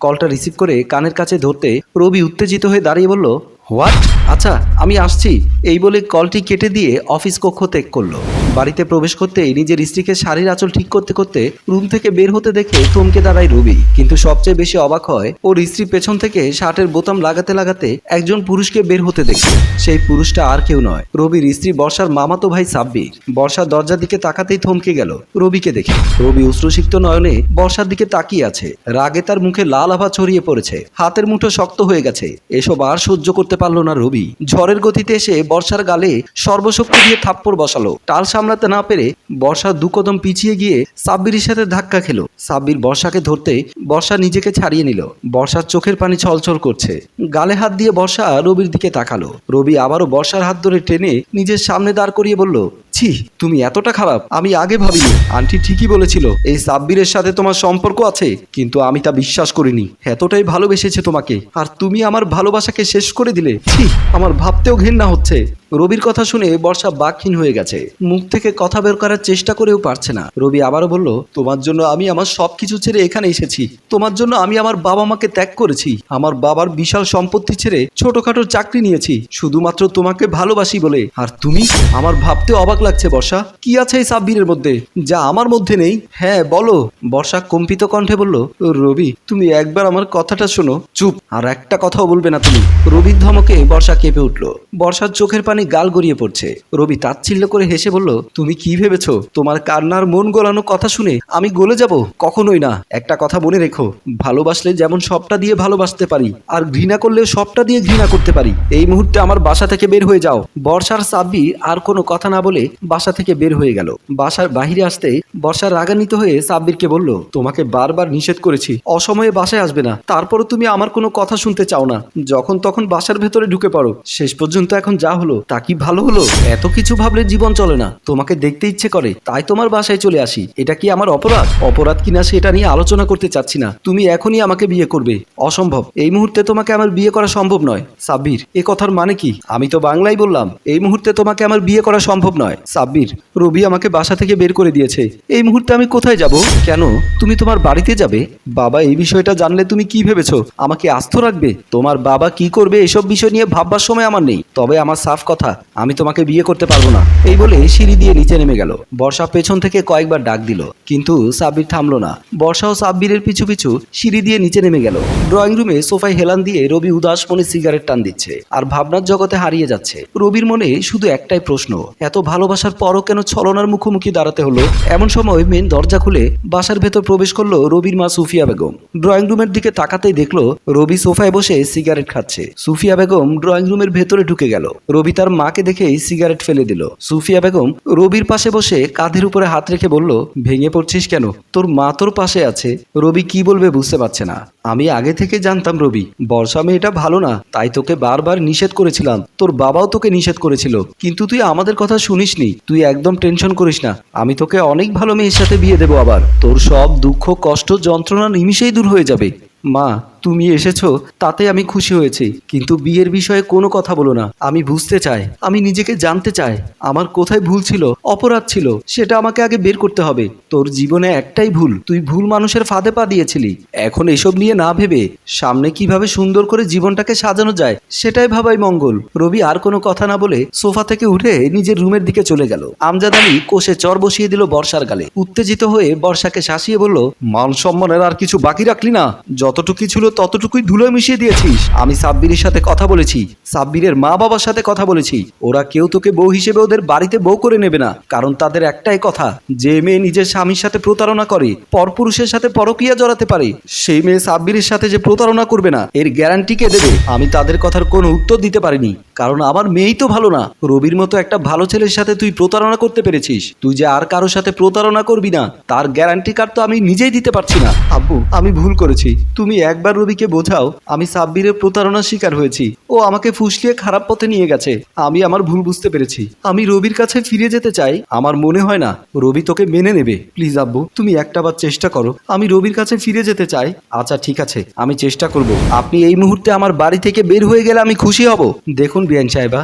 কলটা রিসিভ করে কানের কাছে ধরতে রবি উত্তেজিত হয়ে দাঁড়িয়ে বলল হোয়াট আচ্ছা আমি আসছি। এই বলে কলটি কেটে দিয়ে অফিস কক্ষ ত্যাগ করল। বাড়িতে প্রবেশ করতেই নিজের স্ত্রীকে শাড়ির আঁচল ঠিক করতে করতে রুম থেকে বের হতে দেখে থমকে দাঁড়ায় রবি। কিন্তু সবচেয়ে বেশি অবাক হয়, ওর স্ত্রী পেছন থেকে শার্টের বোতাম লাগাতে লাগাতে একজন পুরুষকে বের হতে দেখে। সেই পুরুষটা আর কেউ নয়, রবির স্ত্রী বর্ষার মামাতো ভাই সাব্বির। বর্ষার দরজার দিকে তাকাতেই থমকে গেল রবিকে দেখে। রবি অশ্রুসিক্ত নয়নে বর্ষার দিকে তাকিয়ে আছে। রাগে তার মুখে লাল আভা ছড়িয়ে পড়েছে। হাতের মুঠো শক্ত হয়ে গেছে। এসব আর সহ্য করতে পারল না রবি। ঝড়ের গতিতে এসে বর্ষার গালে সর্বশক্তি দিয়ে থাপ্পড় বসালো। টাল সামলাতে না পেরে বর্ষা দুকদম পিছিয়ে গিয়ে সাব্বিরের সাথে ধাক্কা খেলো। সাব্বির বর্ষাকে ধরতে বর্ষা নিজেকে ছাড়িয়ে নিল। বর্ষার চোখের পানি ছলছল করছে। গালে হাত দিয়ে বর্ষা রবির দিকে তাকালো। রবি আবারও বর্ষার হাত ধরে টেনে নিজের সামনে দাঁড় করিয়ে বলল ছি, তুমি এতটা খারাপ, আমি আগে ভাবিনি। আন্টি ঠিকই বলেছিল, এই সাব্বিরের সাথে তোমার সম্পর্ক আছে, কিন্তু আমি তা বিশ্বাস করিনি। এতটাই ভালোবেসেছে তোমাকে। আর তুমি আমার ভালোবাসাকে শেষ করে দিলে, ছি, আমার ভাবতেও ঘৃণা হচ্ছে। রবির কথা শুনে বর্ষা বাকহীন হয়ে গেছে। মুখ থেকে কথা বের করার চেষ্টা করেও পারছে না। রবি আবারও বলল, তোমার জন্য আমি আমার সবকিছু ছেড়ে এখানে এসেছি। তোমার জন্য আমি আমার বাবা মাকে ত্যাগ করেছি। আমার বাবার বিশাল সম্পত্তি ছেড়ে ছোটখাটো চাকরি নিয়েছি। শুধুমাত্র তোমাকে ভালোবাসি বলে। আর তুমি আমার ভাবতে অবাক লাগছে, বর্ষা? কি আছে এই সাব্বিরের মধ্যে? যা আমার মধ্যে নেই। হ্যাঁ বলো। বর্ষা কম্পিত কণ্ঠে বলল, রবি, তুমি একবার আমার কথাটা শোনো। চুপ। আর একটা কথাও বলবে না তুমি। রবির ধমকে বর্ষা কেঁপে উঠল। বর্ষার চোখের পানি গাল গড়িয়ে পড়ছে। রবি তাচ্ছিল্য করে হেসে বলল, তুমি কি ভেবেছো? তোমার কান্নার মন গলানো কথা শুনে আমি গলে যাব? কখনোই না। একটা কথা মনে রেখো। ভালোবাসলে যেমন সবটা দিয়ে ভালোবাসতে পারি, আর ঘৃণা করলে সবটা দিয়ে ঘৃণা করতে পারি। এই মুহূর্তে আমার বাসা থেকে বের হয়ে যাও। বর্ষার সাব্বি আর কোনো কথা না বলে বাসা থেকে বের হয়ে গেল। বাসার বাহিরে আসতে বর্ষার রাগান্বিত হয়ে সাব্বিরকে বলল, তোমাকে বারবার নিষেধ করেছি, অসময়ে বাসায় আসবে না। তারপরও তুমি আমার কোনো কথা শুনতে চাও না। যখন তখন বাসার ভেতরে ঢুকে পড়ো। শেষ পর্যন্ত এখন যা হলো, তা কি ভালো হলো? এত কিছু ভাবলে জীবন চলে না। তোমাকে দেখতে ইচ্ছে করে, তাই তোমার বাসায় চলে আসি। এটা কি আমার অপরাধ? অপরাধ কিনা সেটা নিয়ে আলোচনা করতে চাচ্ছি না। তুমি এখনই আমাকে বিয়ে করবে। অসম্ভব। এই মুহূর্তে তোমাকে আমার বিয়ে করা সম্ভব নয়। সাব্বির, এ কথার মানে কি? আমি তো বাংলায় বললাম, এই মুহূর্তে তোমাকে আমার বিয়ে করা সম্ভব নয়। সাব্বির, রবি আমাকে বাসা থেকে বের করে দিয়েছে। এই মুহূর্তে আমি কোথায় যাব? কেন? তুমি তোমার বাড়িতে যাবে? বাবা, এই বিষয়টা জানলে তুমি কি ভেবেছো? আমাকে আস্ত রাখবে? তোমার বাবা কি করবে এসব বিষয় নিয়ে ভাববার সময় আমার নেই। তবে আমার সাফ কথা, আমি তোমাকে বিয়ে করতে পারব না। এই বলে সিঁড়ি দিয়ে নিচে নেমে গেল। বর্ষা পেছন থেকে কয়েকবার ডাক দিল, কিন্তু সাব্বির থামলো না। বর্ষা ও সাব্বিরের পিছু পিছু সিঁড়ি দিয়ে নিচে নেমে গেল। ড্রয়িং রুমে সোফায় হেলান দিয়ে রবি উদাস মনে সিগারেট টান দিচ্ছে, আর ভাবনার জগতে হারিয়ে যাচ্ছে। রবির মনে শুধু একটাই প্রশ্ন, এত ভালোবাসার পরও কেন ছলনার মুখোমুখি দাঁড়াতে হলো? এমন সময় মেন দরজা খুলে বাসার ভেতর প্রবেশ করল রবির মা সুফিয়া বেগম। ড্রয়িং রুমের দিকে তাকাতেই দেখল রবি সোফায় বসে সিগারেট খাচ্ছে। সুফিয়া বেগম ড্রয়িং রুমের ভেতরে ঢুকে গেল। রবি তার মাকে দেখেই সিগারেট ফেলে দিল। সুফিয়া বেগম রবির পাশে বসে কাঁধের উপরে হাত রেখে বলল, ভেঙে পড়ছিস কেন? তোর মা তোর পাশে আছে। রবি কি বলবে বুঝতে পারছে না। আমি আগে থেকে জানতাম রবি। বর্ষা মেয়েটা ভালো না, তাই তোকে বারবার নিষেধ করেছিলাম। তোর বাবাও তোকে নিষেধ করেছিল। কিন্তু তুই আমাদের কথা শুনিসনি। তুই একদম টেনশন করিস না। আমি তোকে অনেক ভালো মেয়ের সাথে বিয়ে দেবো আবার। তোর সব দুঃখ, কষ্ট, যন্ত্রণা নিমিষেই দূর হয়ে যাবে। মা তুমি এসেছ, তাতে আমি খুশি হয়েছি। কিন্তু বিয়ের বিষয়ে কোনো কথা বলো না। আমি বুঝতে চাই। আমি নিজেকে জানতে চাই। আমার কোথায় ভুল ছিল, অপরাধ ছিল, সেটা আমাকে আগে বের করতে হবে। তোর জীবনে একটাই ভুল। তুই ভুল মানুষের ফাঁদে পা দিয়েছিলি। এখন এসব নিয়ে না ভেবে, সামনে কীভাবে সুন্দর করে জীবনটাকে সাজানো যায়, সেটাই ভাবাই মঙ্গল। রবি আর কোনো কথা না বলে সোফা থেকে উঠে নিজের রুমের দিকে চলে গেল। আমজাদ আলী কোষে চর বসিয়ে দিল বর্ষার গালে। উত্তেজিত হয়ে বর্ষাকে শাসিয়ে বলল, মান সম্মানের আর কিছু বাকি রাখলি না। যতটুকুই ছিল ততটুকুই ধুলো মিশিয়ে দিয়েছিস। আমি সাব্বিরের সাথে কথা বলেছি। সাব্বিরের মা বাবার সাথে কথা বলেছি। ওরা কেউ তোকে বউ হিসেবে ওদের বাড়িতে বউ করে নেবে না। কারণ তাদের একটাই কথা, যে মেয়ে নিজের স্বামীর সাথে প্রতারণা করে, পরপুরুষের সাথে পরকিয়া জড়াতে পারে। সেই মেয়ে সাব্বিরের সাথে যে প্রতারণা করবে না, এর গ্যারান্টি কে দেবে? আমি তাদের কথার কোনো উত্তর দিতে পারিনি। কারণ আমার মেয়েই তো ভালো না। রবির মতো একটা ভালো ছেলের সাথে তুই প্রতারণা করতে পেরেছিস। তুই যে আর কারোর সাথে প্রতারণা করবি না, তার গ্যারান্টি কার্ড তো আমি নিজেই দিতে পারছি না। আব্বু, আমি ভুল করেছি। তুমি একবার রবিকে বোঝাও, আমি সাব্বিরের প্রতারণার শিকার হয়েছি। ও আমাকে ফুসলিয়ে খারাপ পথে নিয়ে গেছে। আমি আমার ভুল বুঝতে পেরেছি। আমি রবির কাছে ফিরে যেতে চাই, আমার মনে হয় না। রবি তোকে মেনে নেবে। প্লিজ আব্বু, তুমি একটাবার চেষ্টা করো। আমি রবির কাছে ফিরে যেতে চাই। আচ্ছা ঠিক আছে, আমি চেষ্টা করব। আপনি এই মুহূর্তে আমার বাড়ি থেকে বের হয়ে গেলে আমি খুশি হব। দেখুন বিয়ান সাহেবা,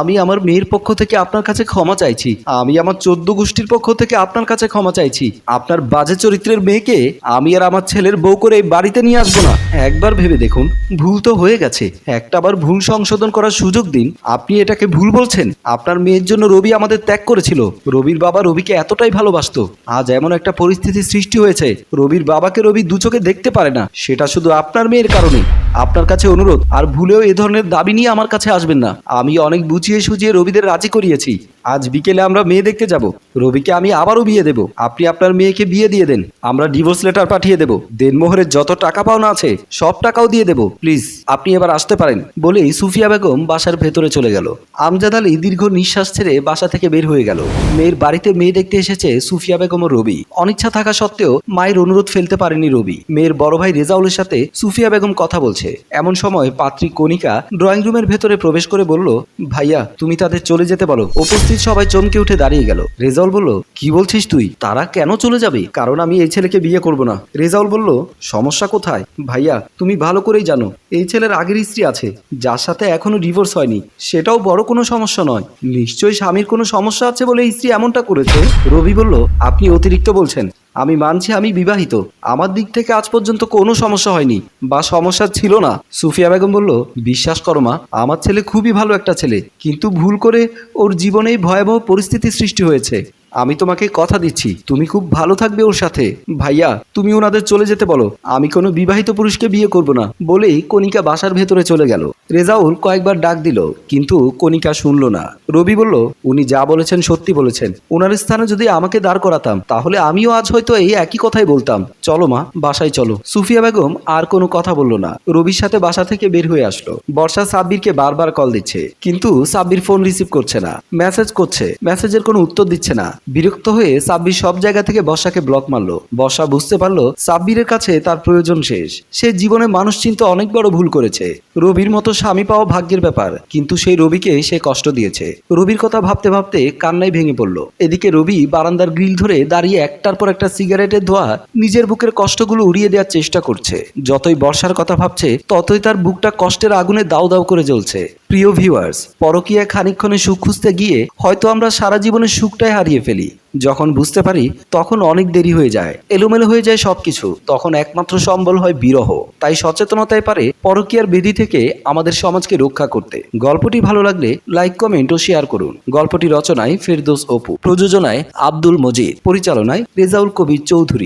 আমি আমার মেয়ের পক্ষ থেকে আপনার কাছে ক্ষমা চাইছি। আমি আমার চোদ্দ গোষ্ঠীর পক্ষ থেকে আপনার কাছে ক্ষমা চাইছি। আপনার বাজে চরিত্রের মেয়েকে আমি আর আমার ছেলের বউ করে এই বাড়িতে নিয়ে আসব না। একবার ভেবে দেখুন, ভুল তো হয়ে গেছে। একটা বার ভুল সংশোধন করার সুযোগ দিন। আপনি এটাকে ভুল বলছেন। আপনার মেয়ের জন্য রবি আমাদের ত্যাগ করেছিল। রবির বাবা রবিকে এতটাই ভালোবাসতো। আজ এমন একটা পরিস্থিতি সৃষ্টি হয়েছে। রবির বাবাকে রবি দু চোখে দেখতে পারে না। সেটা শুধু আপনার মেয়ের কারণে। আপনার কাছে অনুরোধ, আর ভুলেও এ ধরনের দাবি নিয়ে আমার কাছে আসবেন না। আমি অনেক বুঝিয়ে সুঝিয়ে রবিদের রাজি করিয়েছি। আজ বিকেলে আমরা মেয়ে দেখতে যাব। রবিকে আমি আবারও বিয়ে দেব। আপনি আপনার মেয়েকে বিয়ে দিয়ে দেন। আমরা ডিভোর্স লেটার পাঠিয়ে দেব। দেনমোহরের যত টাকা পাওনা আছে, সব টাকাও দিয়ে দেব। প্লিজ, আপনি এবার আসতে পারেন। বলেই সুফিয়া বেগম বাসার ভেতরে চলে গেল। আমজাদ আলী দীর্ঘ নিঃশ্বাস ছেড়ে বাসা থেকে বের হয়ে গেল। মেয়ের বাড়িতে মেয়ে দেখতে এসেছে সুফিয়া বেগম ও রবি। অনিচ্ছা থাকা সত্ত্বেও মায়ের অনুরোধ ফেলতে পারেনি রবি। মেয়ের বড় ভাই রেজাউলের সাথে সুফিয়া বেগম কথা বলছে। এমন সময় পাত্রী কণিকা ড্রয়িং রুমের ভেতরে প্রবেশ করে বলল, ভাইয়া, তুমি তাদের চলে যেতে বলো। উপস্থিত সবাই চমকে উঠে দাঁড়িয়ে গেল। রেজাউল বলল, কি বলছিস তুই? তারা কেন চলে যাবে? কারণ আমি এই ছেলেকে বিয়ে করব না। রেজাউল বলল, সমস্যা কোথায়? ভাইয়া, তুমি ভালো করেই জানো, এই ছেলের আগের স্ত্রী আছে, যার সাথে এখনও ডিভোর্স হয়নি। সেটাও বড় কোনো সমস্যা নয়। নিশ্চয়ই স্বামীর কোনো সমস্যা আছে বলে স্ত্রী এমনটা করেছে? রবি বলল, আপনি অতিরিক্ত বলছেন। আমি মানছি আমি বিবাহিত। আমার দিক থেকে আজ পর্যন্ত কোনো সমস্যা হয়নি। বা সমস্যা ছিল না। সুফিয়া বেগম বলল, বিশ্বাস করো মা, আমার ছেলে খুবই ভালো একটা ছেলে। কিন্তু ভুল করে ওর জীবনেই ভয়াবহ পরিস্থিতি সৃষ্টি হয়েছে। আমি তোমাকে কথা দিচ্ছি। তুমি খুব ভালো থাকবে ওর সাথে। ভাইয়া, তুমি ওনাদের চলে যেতে বলো। আমি কোনো বিবাহিত পুরুষকে বিয়ে করব না। বলেই কণিকা বাসার ভেতরে চলে গেল। রেজাউল কয়েকবার ডাক দিল, কিন্তু কণিকা শুনল না। রবি বলল, উনি যা বলেছেন সত্যি বলেছেন। ওনার স্থানে যদি আমাকে দাঁড় করাতাম, তাহলে আমিও আজ হয়তো এই একই কথাই বলতাম। চলো মা, বাসায় চলো। সুফিয়া বেগম আর কোনো কথা বলল না। রবির সাথে বাসা থেকে বের হয়ে আসলো। বর্ষা সাব্বিরকে বারবার কল দিচ্ছে, কিন্তু সাব্বির ফোন রিসিভ করছে না। মেসেজ করছে মেসেজের কোনো উত্তর দিচ্ছে না। বিরক্ত হয়ে সাব্বির সব জায়গা থেকে বর্ষাকে ব্লক মারলো। বর্ষা বুঝতে পারল, সাব্বিরের কাছে তার প্রয়োজন শেষ। সে জীবনে মানুষ চিন্তা অনেক বড় ভুল করেছে। রবির মতো স্বামী পাওয়া ভাগ্যের ব্যাপার, কিন্তু সেই রবিকে সে কষ্ট দিয়েছে। রবির কথা ভাবতে ভাবতে কান্নাই ভেঙে পড়ল। এদিকে রবি বারান্দার গ্রিল ধরে দাঁড়িয়ে একটার পর একটা সিগারেটের ধোয়া নিজের বুকের কষ্টগুলো উড়িয়ে দেওয়ার চেষ্টা করছে। যতই বর্ষার কথা ভাবছে, ততই তার বুকটা কষ্টের আগুনে দাউ দাউ করে জ্বলছে। প্রিয় ভিউয়ার্স পরকীয়া খানিক্ষণে সুখ খুঁজতে গিয়ে হয়তো আমরা সারা জীবনের সুখটাই হারিয়ে ফেলি। যখন বুঝতে পারি, তখন অনেক দেরি হয়ে যায়। এলোমেলো হয়ে যায় সবকিছু। তখন একমাত্র সম্বল হয় বিরহ। তাই সচেতনতায় পারে পরকীয়ার বিধি থেকে আমাদের সমাজকে রক্ষা করতে। গল্পটি ভালো লাগলে লাইক কমেন্ট ও শেয়ার করুন। গল্পটি রচনায় ফেরদোস অপু। প্রযোজনায় আব্দুল মজিদ। পরিচালনায় রেজাউল কবির চৌধুরী।